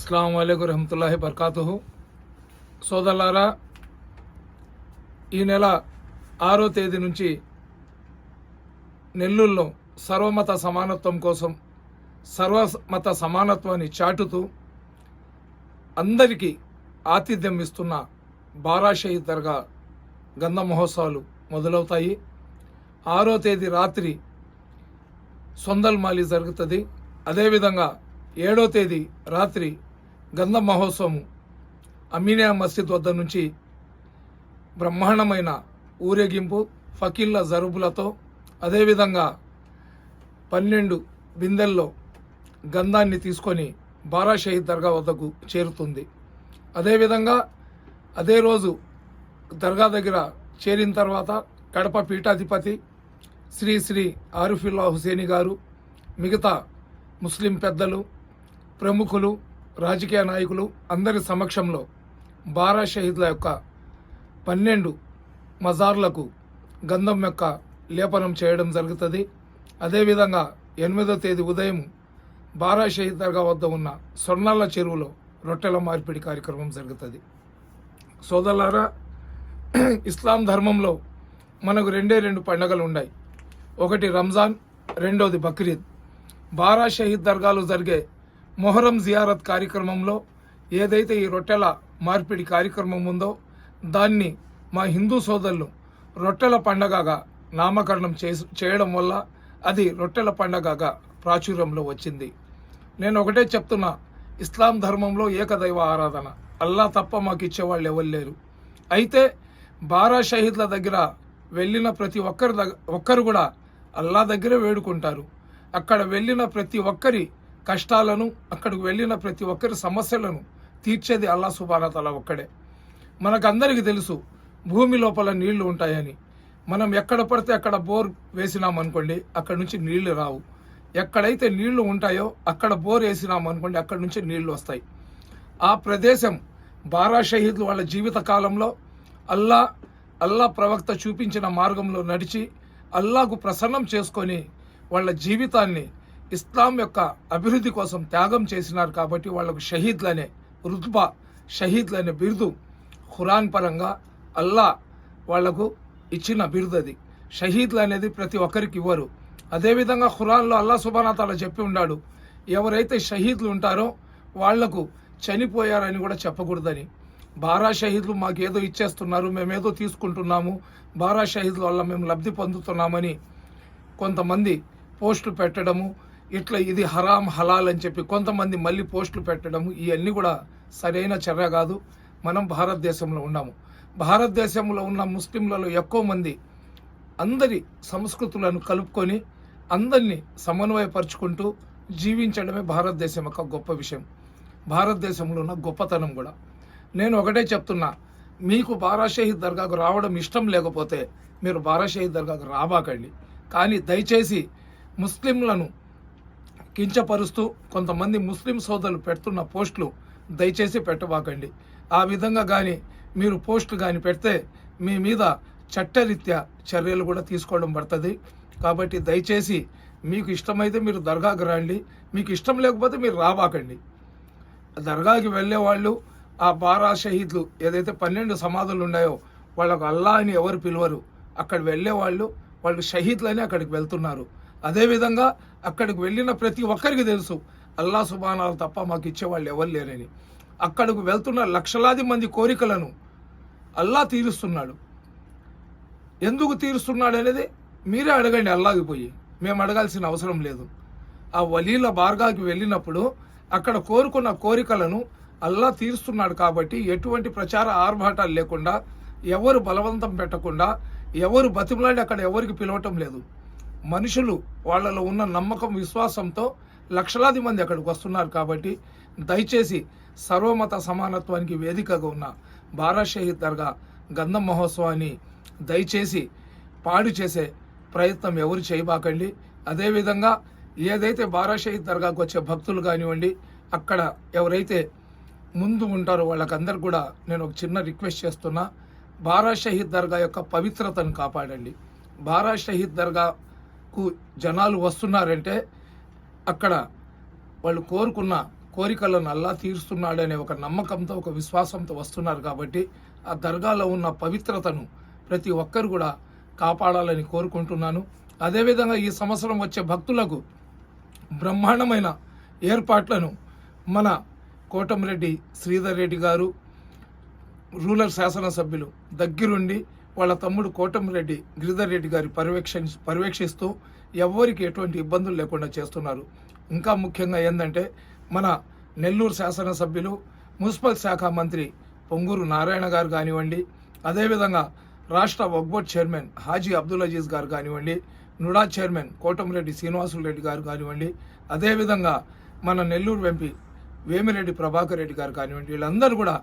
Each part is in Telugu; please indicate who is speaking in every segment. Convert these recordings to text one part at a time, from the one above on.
Speaker 1: అస్సలం అయికు రహమతుల్లాహి బర్కాతుహు. సోదరులారా ఈ నెల ఆరో తేదీ నుంచి నెల్లూరులో సర్వమత సమానత్వం కోసం సర్వమత సమానత్వాన్ని చాటుతూ అందరికీ ఆతిథ్యం ఇస్తున్న బారా దర్గా గంధ మహోత్సవాలు మొదలవుతాయి. ఆరో తేదీ రాత్రి సొందల్మాలి జరుగుతుంది. అదేవిధంగా ఏడో తేదీ రాత్రి గంధ మహోత్సవం అమీనియా మస్జిద్ వద్ద నుంచి బ్రహ్మాండమైన ఊరేగింపు ఫకీళ్ళ జరుబులతో అదేవిధంగా పన్నెండు బిందెల్లో గంధాన్ని తీసుకొని బారా షహీద్ దర్గా వద్దకు చేరుతుంది. అదేవిధంగా అదే రోజు దర్గా దగ్గర చేరిన తర్వాత కడప పీఠాధిపతి శ్రీ శ్రీ ఆరిఫుల్లా హుసేని గారు మిగతా ముస్లిం పెద్దలు ప్రముఖులు రాజకీయ నాయకులు అందరి సమక్షంలో బారా షహీద్ల యొక్క పన్నెండు మజార్లకు గంధం యొక్క లేపనం చేయడం జరుగుతుంది. అదేవిధంగా ఎనిమిదో తేదీ ఉదయం బారా షహీద్ దర్గా వద్ద ఉన్న స్వర్ణాల చెరువులో రొట్టెల మార్పిడి కార్యక్రమం జరుగుతుంది. సోదరులారా ఇస్లాం ధర్మంలో మనకు రెండే రెండు పండుగలు ఉన్నాయి. ఒకటి రంజాన్ రెండోది బక్రీద్. బారా షహీద్ దర్గాలో జరిగే మొహరం జియారత్ కార్యక్రమంలో ఏదైతే ఈ రొట్టెల మార్పిడి కార్యక్రమం ఉందో దాన్ని మా హిందూ సోదరులు రొట్టెల పండగగా నామకరణం చేయడం వల్ల అది రొట్టెల పండగగా ప్రాచుర్యంలో వచ్చింది. నేను ఒకటే చెప్తున్నా ఇస్లాం ధర్మంలో ఏకదైవ ఆరాధన. అల్లా తప్ప మాకు ఇచ్చేవాళ్ళు ఎవరు లేరు. అయితే బారా షహీద్ల దగ్గర వెళ్ళిన ప్రతి ఒక్కరి ఒక్కరు కూడా అల్లా దగ్గరే వేడుకుంటారు. అక్కడ వెళ్ళిన ప్రతి ఒక్కరి కష్టాలను అక్కడికి వెళ్ళిన ప్రతి ఒక్కరి సమస్యలను తీర్చేది అల్లా సుబానతల ఒక్కడే. మనకందరికీ తెలుసు భూమి లోపల నీళ్ళు ఉంటాయని. మనం ఎక్కడ పడితే అక్కడ బోర్ వేసినామనుకోండి అక్కడ నుంచి నీళ్ళు రావు. ఎక్కడైతే నీళ్ళు ఉంటాయో అక్కడ బోర్ వేసినామనుకోండి అక్కడ నుంచి నీళ్ళు వస్తాయి. ఆ ప్రదేశం బారా షహీద్లు వాళ్ళ జీవిత కాలంలో అల్లా అల్లా ప్రవక్త చూపించిన మార్గంలో నడిచి అల్లాకు ప్రసన్నం చేసుకొని వాళ్ళ జీవితాన్ని ఇస్లాం యొక్క అభివృద్ధి కోసం త్యాగం చేసినారు కాబట్టి వాళ్ళకు షహీద్లనే రుత్బా షహీద్లనే బిరుదు. ఖురాన్ పరంగా అల్లా వాళ్ళకు ఇచ్చిన బిరుదు అది. షహీద్లు అనేది ప్రతి ఒక్కరికి ఇవ్వరు. అదేవిధంగా ఖురాన్లో అల్లా సుబానాతాల చెప్పి ఉన్నాడు ఎవరైతే షహీద్లు ఉంటారో వాళ్ళకు చనిపోయారని కూడా చెప్పకూడదని. బారా షహీద్లు మాకేదో ఇచ్చేస్తున్నారు మేమేదో తీసుకుంటున్నాము బారా షహీద్ల వల్ల మేము లబ్ధి పొందుతున్నామని కొంతమంది పోస్టులు పెట్టడము ఇట్లా ఇది హరాం హలాల్ అని చెప్పి కొంతమంది మళ్ళీ పోస్టులు పెట్టడం ఇవన్నీ కూడా సరైన చర్య కాదు. మనం భారతదేశంలో ఉన్నాము. భారతదేశంలో ఉన్న ముస్లింలలో ఎక్కువ మంది అందరి సంస్కృతులను కలుపుకొని అందరినీ సమన్వయపరుచుకుంటూ జీవించడమే భారతదేశం యొక్క గొప్ప విషయం. భారతదేశంలో ఉన్న గొప్పతనం కూడా. నేను ఒకటే చెప్తున్నా మీకు బారాషహీద్ దర్గాకు రావడం ఇష్టం లేకపోతే మీరు బారా షహీద్ దర్గాకు రాబాకండి కానీ దయచేసి ముస్లింలను కించపరుస్తూ కొంతమంది ముస్లిం సోదరులు పెడుతున్న పోస్టులు దయచేసి పెట్టబాకండి. ఆ విధంగా కానీ మీరు పోస్టులు కానీ పెడితే మీ మీద చట్టరీత్యా చర్యలు కూడా తీసుకోవడం పడుతుంది. కాబట్టి దయచేసి మీకు ఇష్టమైతే మీరు దర్గాకు రండి మీకు ఇష్టం లేకపోతే మీరు రాబాకండి. దర్గాకి వెళ్ళే వాళ్ళు ఆ బారా షహీద్లు ఏదైతే పన్నెండు సమాధులు ఉన్నాయో వాళ్ళకు అల్లా అని ఎవరు పిలవరు. అక్కడ వెళ్ళే వాళ్ళు వాళ్ళు షహీద్లని అక్కడికి వెళ్తున్నారు. అదేవిధంగా అక్కడికి వెళ్ళిన ప్రతి ఒక్కరికి తెలుసు అల్లా సుబానాలు తప్ప మాకు ఇచ్చేవాళ్ళు ఎవరు లేరని. అక్కడికి వెళ్తున్న లక్షలాది మంది కోరికలను అల్లా తీరుస్తున్నాడు. ఎందుకు తీరుస్తున్నాడు అనేది మీరే అడగండి అల్లాకి పోయి. మేము అడగాల్సిన అవసరం లేదు. ఆ వలీల బార్గాకి వెళ్ళినప్పుడు అక్కడ కోరుకున్న కోరికలను అల్లా తీరుస్తున్నాడు కాబట్టి ఎటువంటి ప్రచార ఆర్భాటాలు లేకుండా ఎవరు బలవంతం పెట్టకుండా ఎవరు బతిమలాడి అక్కడ ఎవరికి పిలవటం లేదు. మనుషులు వాళ్ళలో ఉన్న నమ్మకం విశ్వాసంతో లక్షలాది మంది అక్కడికి వస్తున్నారు కాబట్టి దయచేసి సర్వమత సమానత్వానికి వేదికగా ఉన్న బారాషహీద్ దర్గా గంధం మహోత్సవాన్ని దయచేసి పాడు చేసే ప్రయత్నం ఎవరు చేయబాకండి. అదేవిధంగా ఏదైతే బారాషహీద్ దర్గాకు వచ్చే భక్తులు కానివ్వండి అక్కడ ఎవరైతే ముందు ఉంటారో వాళ్ళకందరు కూడా నేను ఒక చిన్న రిక్వెస్ట్ చేస్తున్నా బారా షహీద్ దర్గా యొక్క పవిత్రతను కాపాడండి. బారా షహీద్ కు జనాలు వస్తున్నారంటే అక్కడ వాళ్ళు కోరుకున్న కోరికలను అల్లా తీరుస్తున్నాడనే ఒక నమ్మకంతో ఒక విశ్వాసంతో వస్తున్నారు కాబట్టి ఆ దర్గాలో ఉన్న పవిత్రతను ప్రతి ఒక్కరు కూడా కాపాడాలని కోరుకుంటున్నాను. అదేవిధంగా ఈ సంవత్సరం వచ్చే భక్తులకు బ్రహ్మాండమైన ఏర్పాట్లను మన కోటంరెడ్డి శ్రీధర్ రెడ్డి గారు రూరల్ శాసనసభ్యులు దగ్గరుండి వాళ్ళ తమ్ముడు కోటమిరెడ్డి గిరిధర్ రెడ్డి గారి పర్యవేక్ష పర్యవేక్షిస్తూ ఎవ్వరికి ఎటువంటి ఇబ్బందులు లేకుండా చేస్తున్నారు. ఇంకా ముఖ్యంగా ఏంటంటే మన నెల్లూరు శాసనసభ్యులు మున్సిపల్ శాఖ మంత్రి పొంగూరు నారాయణ గారు కానివ్వండి అదేవిధంగా రాష్ట్ర వక్బోర్డ్ చైర్మన్ హాజీ అబ్దుల్ అజీజ్ గారు కానివ్వండి నుడా చైర్మన్ కోటమిరెడ్డి శ్రీనివాసులు రెడ్డి గారు కానివ్వండి అదేవిధంగా మన నెల్లూరు ఎంపీ వేమిరెడ్డి ప్రభాకర్ రెడ్డి గారు కానివ్వండి వీళ్ళందరూ కూడా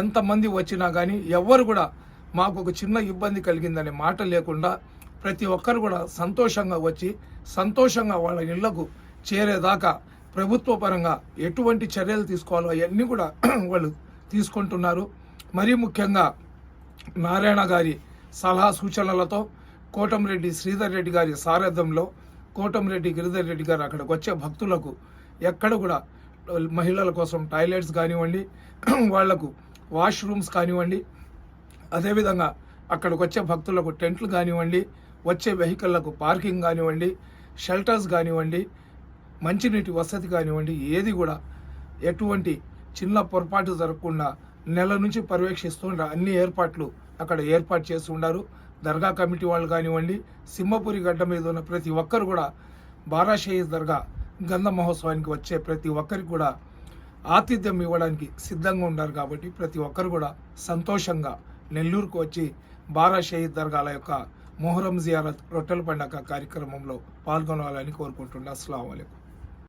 Speaker 1: ఎంతమంది వచ్చినా కానీ ఎవ్వరు కూడా మాకు ఒక చిన్న ఇబ్బంది కలిగిందనే మాట లేకుండా ప్రతి ఒక్కరు కూడా సంతోషంగా వచ్చి సంతోషంగా వాళ్ళ ఇళ్ళకు చేరేదాకా ప్రభుత్వ పరంగా ఎటువంటి చర్యలు తీసుకోవాలో అవన్నీ కూడా వాళ్ళు తీసుకుంటున్నారు. మరీ ముఖ్యంగా నారాయణ గారి సలహా సూచనలతో కోటంరెడ్డి శ్రీధర్ రెడ్డి గారి సారథ్యంలో కోటంరెడ్డి గిరిధర్ రెడ్డి గారు అక్కడికి వచ్చే భక్తులకు ఎక్కడ కూడా మహిళల కోసం టాయిలెట్స్ కానివ్వండి వాళ్ళకు వాష్రూమ్స్ కానివ్వండి అదేవిధంగా అక్కడికి వచ్చే భక్తులకు టెంట్లు కానివ్వండి వచ్చే వెహికల్లకు పార్కింగ్ కానివ్వండి షెల్టర్స్ కానివ్వండి మంచినీటి వసతి కానివ్వండి ఏది కూడా ఎటువంటి చిన్న పొరపాటు జరగకుండా నెల నుంచి పర్యవేక్షిస్తుండ అన్ని ఏర్పాట్లు అక్కడ ఏర్పాటు చేసి ఉండారు. దర్గా కమిటీ వాళ్ళు కానివ్వండి సింహపురి గడ్డ మీద ఉన్న ప్రతి ఒక్కరు కూడా బారాషేయి దర్గా గంధ మహోత్సవానికి వచ్చే ప్రతి ఒక్కరికి కూడా ఆతిథ్యం ఇవ్వడానికి సిద్ధంగా ఉన్నారు కాబట్టి ప్రతి ఒక్కరు కూడా సంతోషంగా నెల్లూరుకు వచ్చి బారా షహీద్ దర్గాల యొక్క మొహరం జియారత్ రొట్టెల పండగ కార్యక్రమంలో పాల్గొనాలని కోరుకుంటున్నా అస్సలం